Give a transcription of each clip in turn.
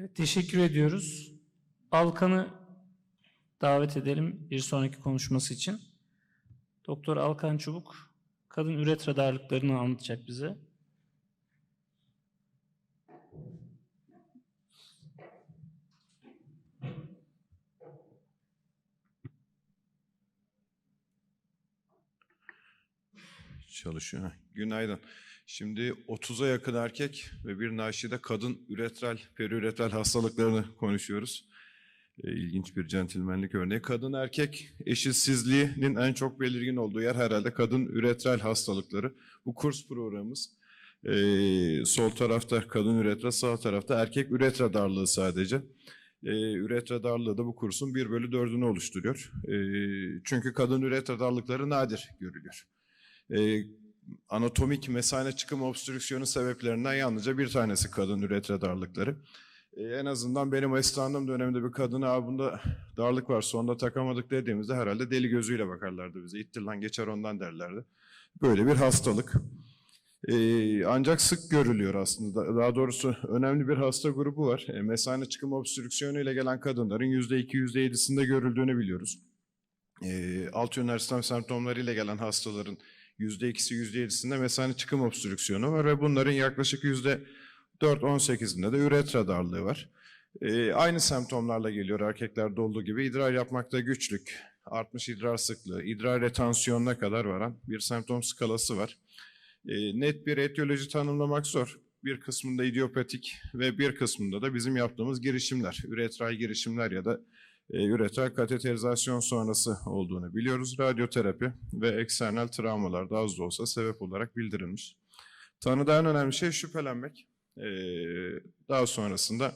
Evet, teşekkür ediyoruz. Alkan'ı davet edelim bir sonraki konuşması için. Doktor Alkan Çubuk, kadın üretra darlıklarını anlatacak bize. Çalışıyor. Günaydın. Şimdi 30'a yakın erkek ve bir naşide kadın üretral, periüretral hastalıklarını konuşuyoruz. E, İlginç bir centilmenlik örneği. Kadın erkek eşitsizliğinin en çok belirgin olduğu yer herhalde kadın üretral hastalıkları. Bu kurs programımız. e, sol tarafta kadın üretra, sağ tarafta erkek üretra darlığı sadece. E, üretra darlığı da bu kursun 1 bölü 4'ünü oluşturuyor. E, çünkü kadın üretra darlıkları nadir görülüyor. E, anatomik mesane çıkım obstrüksiyonu sebeplerinden yalnızca bir tanesi kadın üretra darlıkları. E, en azından benim asistanlığım döneminde bir kadına "Aa, bunda darlık var sonunda takamadık dediğimizde herhalde deli gözüyle bakarlardı bize. İttir lan geçer ondan derlerdi. Böyle bir hastalık. E, ancak sık görülüyor aslında. Daha doğrusu önemli bir hasta grubu var. E, mesane çıkım obstrüksiyonu ile gelen kadınların %2, %7'sinde görüldüğünü biliyoruz. E, alt yönler sistem semptomlarıyla gelen hastaların %2'si %7'sinde mesane çıkım obstrüksiyonu var ve bunların yaklaşık %4-18'inde de üretra darlığı var. Ee, aynı semptomlarla geliyor erkeklerde olduğu gibi idrar yapmakta güçlük, artmış idrar sıklığı, idrar retansiyonuna kadar varan bir semptom skalası var. Ee, net bir etiyoloji tanımlamak zor. Bir kısmında idiopatik ve bir kısmında da bizim yaptığımız girişimler, üretral girişimler ya da e, kateterizasyon sonrası olduğunu biliyoruz. Radyoterapi ve eksternal travmalar da az da olsa sebep olarak bildirilmiş. Tanıda en önemli şey şüphelenmek. E, daha sonrasında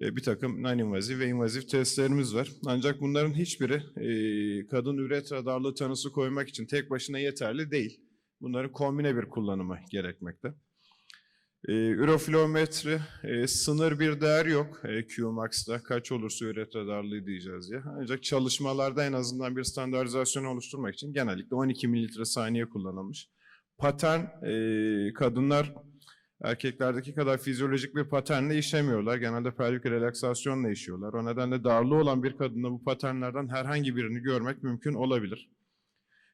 e, bir takım non-invazif ve invazif testlerimiz var. Ancak bunların hiçbiri e, kadın üretra darlığı tanısı koymak için tek başına yeterli değil. Bunların kombine bir kullanımı gerekmekte. E, e, sınır bir değer yok e, Qmax'ta kaç olursa üretra darlığı diyeceğiz ya. Ancak çalışmalarda en azından bir standartizasyon oluşturmak için genellikle 12 mililitre saniye kullanılmış. Patern e, kadınlar erkeklerdeki kadar fizyolojik bir paternle işemiyorlar. Genelde pelvik relaksasyonla işiyorlar. O nedenle darlığı olan bir kadında bu paternlerden herhangi birini görmek mümkün olabilir.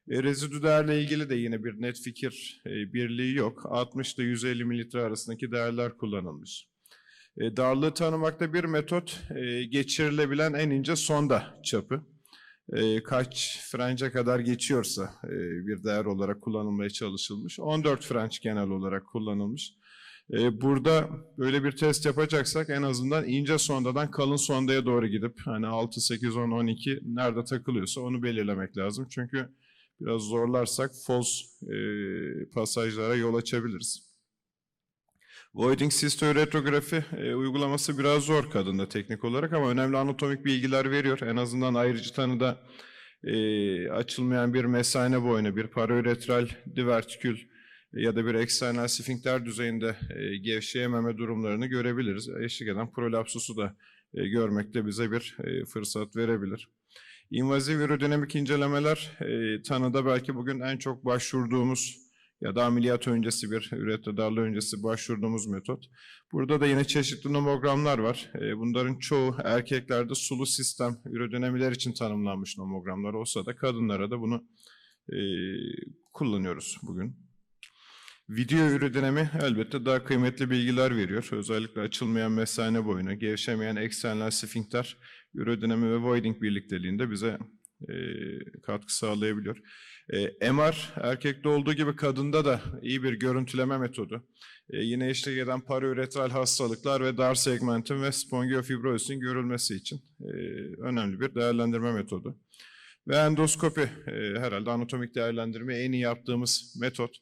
E, rezidü değerle ilgili de yine bir net fikir e, birliği yok. 60 ile 150 mililitre arasındaki değerler kullanılmış. E, darlığı tanımakta bir metot e, geçirilebilen en ince sonda çapı. Kaç French'e kadar geçiyorsa bir değer olarak kullanılmaya çalışılmış. 14 French genel olarak kullanılmış. Burada böyle bir test yapacaksak en azından ince sondadan kalın sondaya doğru gidip hani 6, 8, 10, 12 nerede takılıyorsa onu belirlemek lazım. Çünkü biraz zorlarsak false e, pasajlara yol açabiliriz. Voiding sistoretrografi e, uygulaması biraz zor kadında teknik olarak ama önemli anatomik bilgiler veriyor. En azından ayrıcı tanıda e, açılmayan bir mesane boynu, bir paraüretral divertikül ya da bir eksternal sfinkter düzeyinde e, gevşeyememe durumlarını görebiliriz. Eşlik eden prolapsusu da e, görmekte bize bir e, fırsat verebilir. İnvaziv ürodinamik incelemeler e, tanıda belki bugün en çok başvurduğumuz ya da ameliyat öncesi bir üretre darlığı öncesi başvurduğumuz metot. Burada da yine çeşitli nomogramlar var. E, bunların çoğu erkeklerde sulu sistem ürodinamiler için tanımlanmış nomogramlar olsa da kadınlara da bunu e, kullanıyoruz bugün. Video ürodinami elbette daha kıymetli bilgiler veriyor. Özellikle açılmayan mesane boyunu, gevşemeyen eksternal sfinkter, ürodinami ve voiding birlikteliğinde bize e, katkı sağlayabiliyor. E, MR erkekte olduğu gibi kadında da iyi bir görüntüleme metodu. E, yine eşlik eden paraüretral hastalıklar ve dar segmentin ve spongiofibrozisin görülmesi için e, önemli bir değerlendirme metodu. Ve endoskopi e, herhalde anatomik değerlendirme en iyi yaptığımız metot.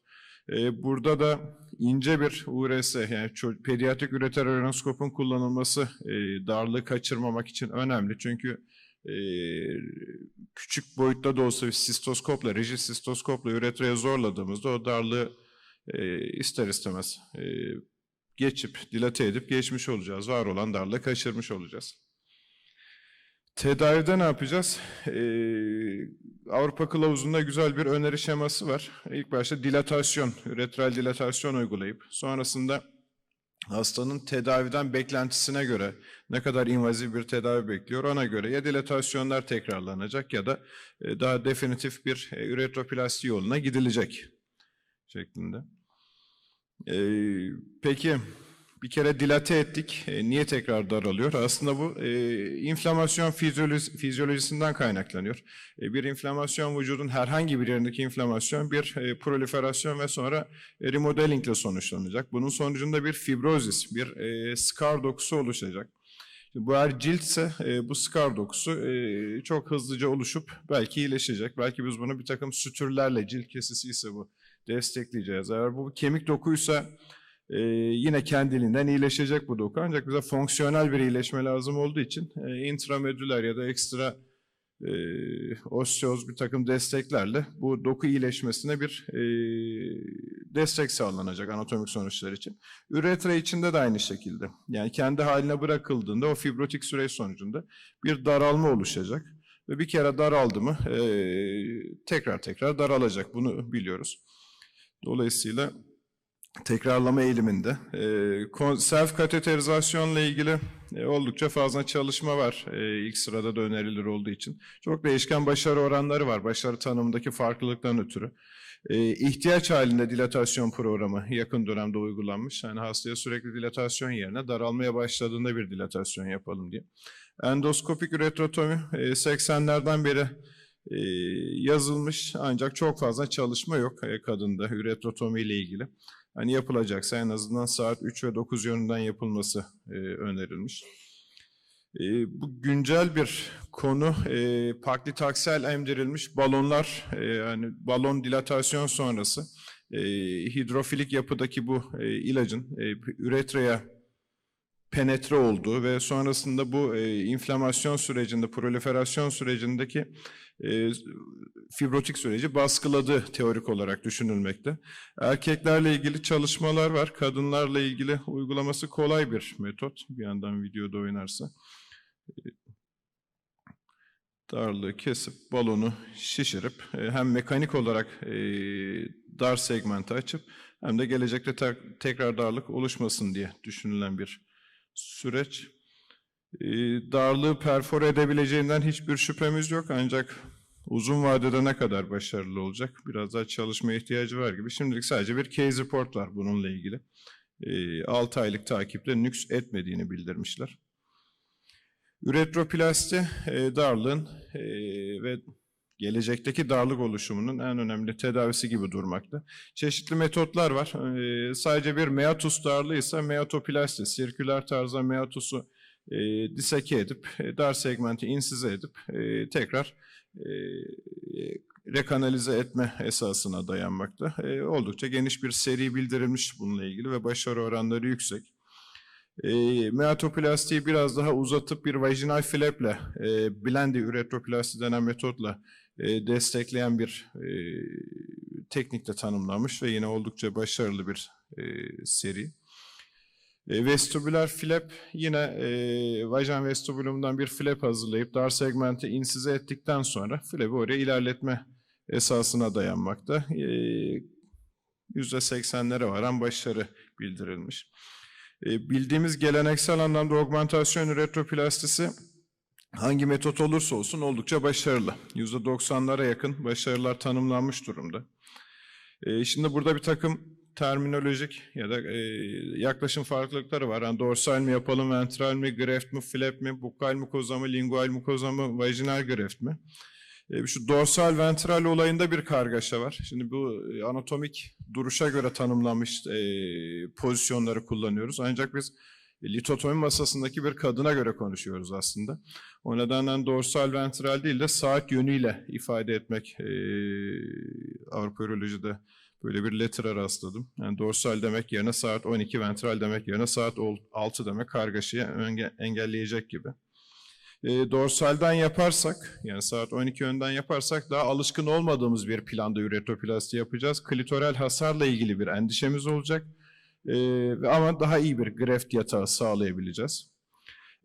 E, burada da ince bir URS yani pediatrik üreter öronoskopun kullanılması e, darlığı kaçırmamak için önemli. Çünkü e, küçük boyutta da olsa bir sistoskopla, rigid sistoskopla üretraya zorladığımızda o darlığı e, ister istemez geçip, dilate edip geçmiş olacağız. Var olan darlığı kaçırmış olacağız. Tedavide ne yapacağız? Ee, Avrupa Kılavuzu'nda güzel bir öneri şeması var. İlk başta dilatasyon, üretral dilatasyon uygulayıp sonrasında hastanın tedaviden beklentisine göre ne kadar invazif bir tedavi bekliyor ona göre ya dilatasyonlar tekrarlanacak ya da e, daha definitif bir e, üretroplasti yoluna gidilecek şeklinde. E, peki bir kere dilate ettik. E, niye tekrar daralıyor? Aslında bu e, inflamasyon fizyoloji, fizyolojisinden kaynaklanıyor. E, bir inflamasyon vücudun herhangi bir yerindeki inflamasyon bir e, proliferasyon ve sonra e, remodeling ile sonuçlanacak. Bunun sonucunda bir fibrozis, bir e, scar dokusu oluşacak. Bu eğer ciltse e, bu scar dokusu e, çok hızlıca oluşup belki iyileşecek. Belki biz bunu bir takım sütürlerle cilt kesisi ise bu destekleyeceğiz. Eğer bu kemik dokuysa e, yine kendiliğinden iyileşecek bu doku. Ancak bize fonksiyonel bir iyileşme lazım olduğu için e, intramedüler ya da ekstra e, osteoz bir takım desteklerle bu doku iyileşmesine bir e, destek sağlanacak anatomik sonuçlar için. Üretra içinde de aynı şekilde. Yani kendi haline bırakıldığında o fibrotik süreç sonucunda bir daralma oluşacak. Ve bir kere daraldı mı e, tekrar tekrar daralacak. Bunu biliyoruz. Dolayısıyla tekrarlama eğiliminde. E, self kateterizasyonla ilgili e, oldukça fazla çalışma var e, ilk sırada da önerilir olduğu için. Çok değişken başarı oranları var başarı tanımındaki farklılıktan ötürü. E, ihtiyaç halinde dilatasyon programı yakın dönemde uygulanmış. Yani hastaya sürekli dilatasyon yerine daralmaya başladığında bir dilatasyon yapalım diye. Endoskopik üretrotomi e, 80'lerden beri e, yazılmış ancak çok fazla çalışma yok e, kadında üretrotomi ile ilgili. Hani yapılacaksa en azından saat 3 ve 9 yönünden yapılması e, önerilmiş. E, bu güncel bir konu. E, paklitaksel emdirilmiş balonlar, e, yani balon dilatasyon sonrası e, hidrofilik yapıdaki bu e, ilacın e, üretraya penetre olduğu ve sonrasında bu e, inflamasyon sürecinde, proliferasyon sürecindeki e, fibrotik süreci baskıladığı teorik olarak düşünülmekte. Erkeklerle ilgili çalışmalar var. Kadınlarla ilgili uygulaması kolay bir metot. Bir yandan videoda oynarsa. Darlığı kesip balonu şişirip e, hem mekanik olarak e, dar segmenti açıp hem de gelecekte te- tekrar darlık oluşmasın diye düşünülen bir süreç. E, darlığı perfore edebileceğinden hiçbir şüphemiz yok ancak uzun vadede ne kadar başarılı olacak biraz daha çalışma ihtiyacı var gibi. Şimdilik sadece bir case report var bununla ilgili. E, 6 aylık takiple nüks etmediğini bildirmişler. Üretroplasti e, darlığın e, ve gelecekteki darlık oluşumunun en önemli tedavisi gibi durmakta. Çeşitli metotlar var. E, sadece bir meatus darlığı ise meatoplasti, sirküler tarzda meatusu e, diseke edip, e, dar segmenti insize edip e, tekrar e, rekanalize etme esasına dayanmakta. E, oldukça geniş bir seri bildirilmiş bununla ilgili ve başarı oranları yüksek. E, meatoplastiği biraz daha uzatıp bir vajinal flaple, e, blendi üretroplasti denen metotla e, destekleyen bir e, teknikle tanımlanmış ve yine oldukça başarılı bir e, seri. E, vestibüler flap yine e, vajen vestibülümünden bir flap hazırlayıp dar segmenti insize ettikten sonra flap'i oraya ilerletme esasına dayanmakta. E, %80'lere varan başarı bildirilmiş. E, bildiğimiz geleneksel anlamda augmentasyon üretroplastisi hangi metot olursa olsun oldukça başarılı. %90'lara yakın başarılar tanımlanmış durumda. E, şimdi burada bir takım terminolojik ya da e, yaklaşım farklılıkları var. Yani dorsal mi yapalım, ventral mi, greft mi, flap mi, bukal mukoza mı, lingual mukoza mı, vajinal greft mi? E, şu dorsal ventral olayında bir kargaşa var. Şimdi bu e, anatomik duruşa göre tanımlanmış e, pozisyonları kullanıyoruz. Ancak biz litotomi masasındaki bir kadına göre konuşuyoruz aslında. O nedenle dorsal ventral değil de saat yönüyle ifade etmek e, Avrupa Uroloji'de böyle bir letter'a rastladım. Yani dorsal demek yerine saat 12, ventral demek yerine saat 6 demek kargaşayı enge- engelleyecek gibi. E, dorsalden yaparsak, yani saat 12 önden yaparsak daha alışkın olmadığımız bir planda üretoplasti yapacağız. Klitoral hasarla ilgili bir endişemiz olacak. E, ve ama daha iyi bir greft yatağı sağlayabileceğiz.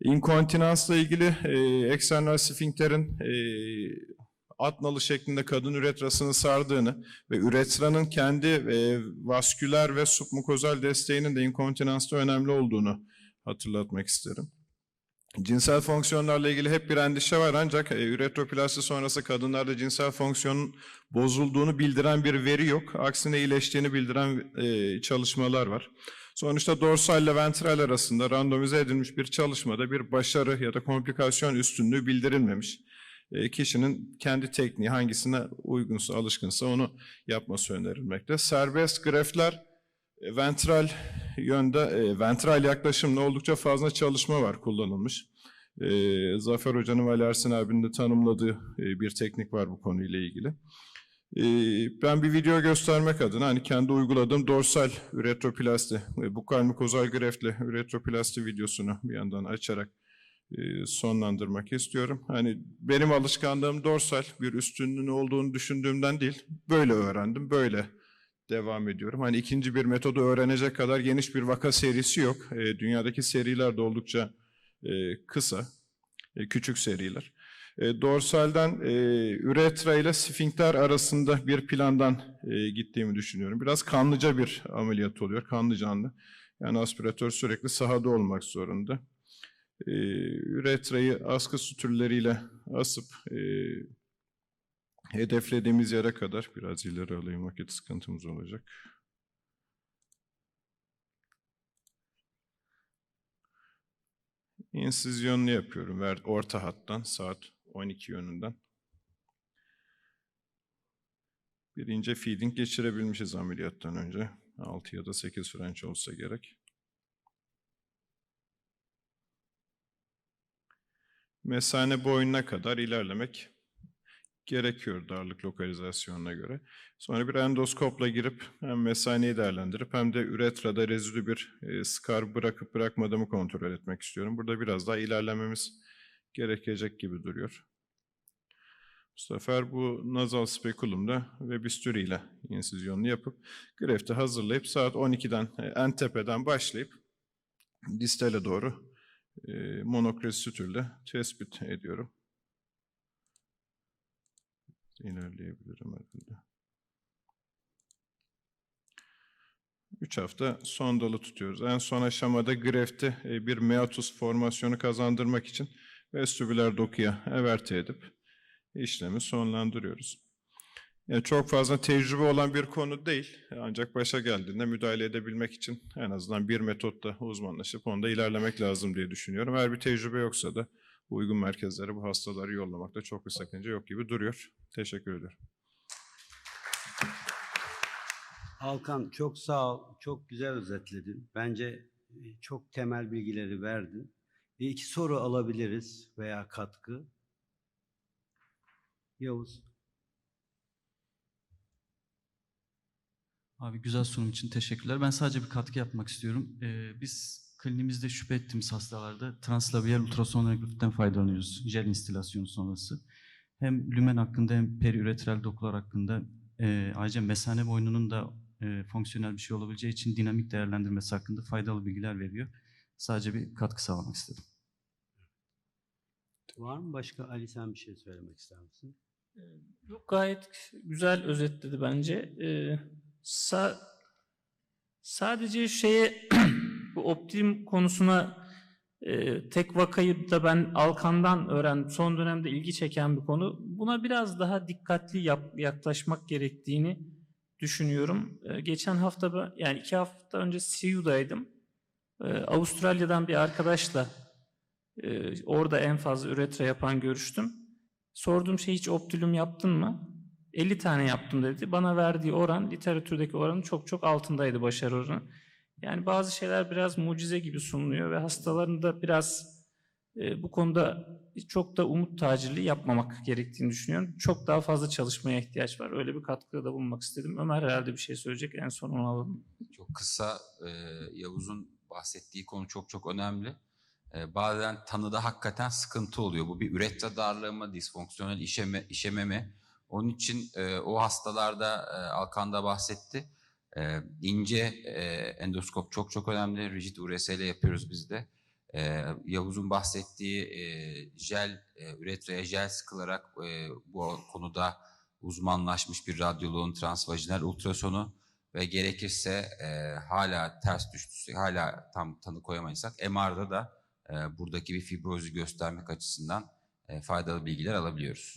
İnkontinansla ilgili e, eksternal sfinkterin e, at şeklinde kadın üretrasını sardığını ve üretranın kendi e, vasküler ve submukozal desteğinin de inkontinansta önemli olduğunu hatırlatmak isterim. Cinsel fonksiyonlarla ilgili hep bir endişe var ancak e, üretroplasti sonrası kadınlarda cinsel fonksiyonun bozulduğunu bildiren bir veri yok. Aksine iyileştiğini bildiren e, çalışmalar var. Sonuçta dorsal ile ventral arasında randomize edilmiş bir çalışmada bir başarı ya da komplikasyon üstünlüğü bildirilmemiş. E, kişinin kendi tekniği hangisine uygunsa, alışkınsa onu yapması önerilmekte. Serbest grefler ventral yönde, e, ventral yaklaşımla oldukça fazla çalışma var kullanılmış. E, Zafer Hoca'nın ve Ali Ersin abinin de tanımladığı e, bir teknik var bu konuyla ilgili. E, ben bir video göstermek adına hani kendi uyguladığım dorsal üretroplasti, e, bukal mukozal greftle üretroplasti videosunu bir yandan açarak e, sonlandırmak istiyorum. Hani benim alışkanlığım dorsal bir üstünlüğün olduğunu düşündüğümden değil, böyle öğrendim, böyle devam ediyorum. Hani ikinci bir metodu öğrenecek kadar geniş bir vaka serisi yok. E, dünyadaki seriler de oldukça e, kısa, e, küçük seriler. E, dorsalden e, üretra ile sfinkter arasında bir plandan e, gittiğimi düşünüyorum. Biraz kanlıca bir ameliyat oluyor, kanlı canlı. Yani aspiratör sürekli sahada olmak zorunda. E, üretrayı askı sütürleriyle asıp e, hedeflediğimiz yere kadar biraz ileri alayım vakit sıkıntımız olacak. İnsizyonunu yapıyorum. Orta hattan saat 12 yönünden. Bir ince feeding geçirebilmişiz ameliyattan önce. 6 ya da 8 French olsa gerek. Mesane boyuna kadar ilerlemek gerekiyor darlık lokalizasyonuna göre. Sonra bir endoskopla girip hem mesaneyi değerlendirip hem de üretrada rezidü bir e, skar bırakıp bırakmadığımı kontrol etmek istiyorum. Burada biraz daha ilerlememiz gerekecek gibi duruyor. Bu sefer bu nazal spekulumda ve bistüri ile insizyonunu yapıp grefti hazırlayıp saat 12'den e, en tepeden başlayıp distale doğru e, monokres sütürle tespit ediyorum. İlerleyebilirim herhalde. 3 hafta son dalı tutuyoruz. En son aşamada grefti e, bir meatus formasyonu kazandırmak için vestibüler dokuya everte edip işlemi sonlandırıyoruz. Yani çok fazla tecrübe olan bir konu değil. Ancak başa geldiğinde müdahale edebilmek için en azından bir metotta uzmanlaşıp onda ilerlemek lazım diye düşünüyorum. Eğer bir tecrübe yoksa da uygun merkezlere bu hastaları yollamakta çok bir sakınca yok gibi duruyor. Teşekkür ederim. Alkan çok sağ ol. Çok güzel özetledin. Bence e, çok temel bilgileri verdin. Bir iki soru alabiliriz veya katkı. Yavuz. Abi güzel sunum için teşekkürler. Ben sadece bir katkı yapmak istiyorum. Ee, biz kliniğimizde şüphe ettiğimiz hastalarda translabiyal ultrasonografiden faydalanıyoruz. Jel instilasyonu sonrası. Hem lümen hakkında hem periüretral dokular hakkında e, ayrıca mesane boynunun da e, fonksiyonel bir şey olabileceği için dinamik değerlendirmesi hakkında faydalı bilgiler veriyor. Sadece bir katkı sağlamak istedim. Var mı başka? Ali sen bir şey söylemek ister misin? Yok gayet güzel özetledi bence. Ee, sa- sadece şeye bu optim konusuna e, tek vakayı da ben Alkan'dan öğrendim. Son dönemde ilgi çeken bir konu. Buna biraz daha dikkatli yap- yaklaşmak gerektiğini düşünüyorum. Ee, geçen hafta yani iki hafta önce CEU'daydım. Ee, Avustralya'dan bir arkadaşla e, orada en fazla üretre yapan görüştüm. Sorduğum şey hiç optülüm yaptın mı? 50 tane yaptım dedi. Bana verdiği oran literatürdeki oranın çok çok altındaydı başarı oranı. Yani bazı şeyler biraz mucize gibi sunuluyor ve hastaların da biraz e, bu konuda çok da umut tacirliği yapmamak gerektiğini düşünüyorum. Çok daha fazla çalışmaya ihtiyaç var. Öyle bir katkıda bulunmak istedim. Ömer herhalde bir şey söyleyecek. En son onu alalım. Çok kısa e, Yavuz'un bahsettiği konu çok çok önemli. E, bazen tanıda hakikaten sıkıntı oluyor. Bu bir üretra darlığı mı, disfonksiyonel işeme, işememe. Onun için e, o hastalarda e, Alkan da bahsetti. E, ince e, endoskop çok çok önemli. Rigid URS ile yapıyoruz biz de. E, Yavuz'un bahsettiği e, jel, e, üretraya jel sıkılarak e, bu konuda uzmanlaşmış bir radyoloğun transvajinal ultrasonu ve gerekirse e, hala ters düştüyse, hala tam tanı koyamaysak MR'da da e, buradaki bir fibrozu göstermek açısından e, faydalı bilgiler alabiliyoruz.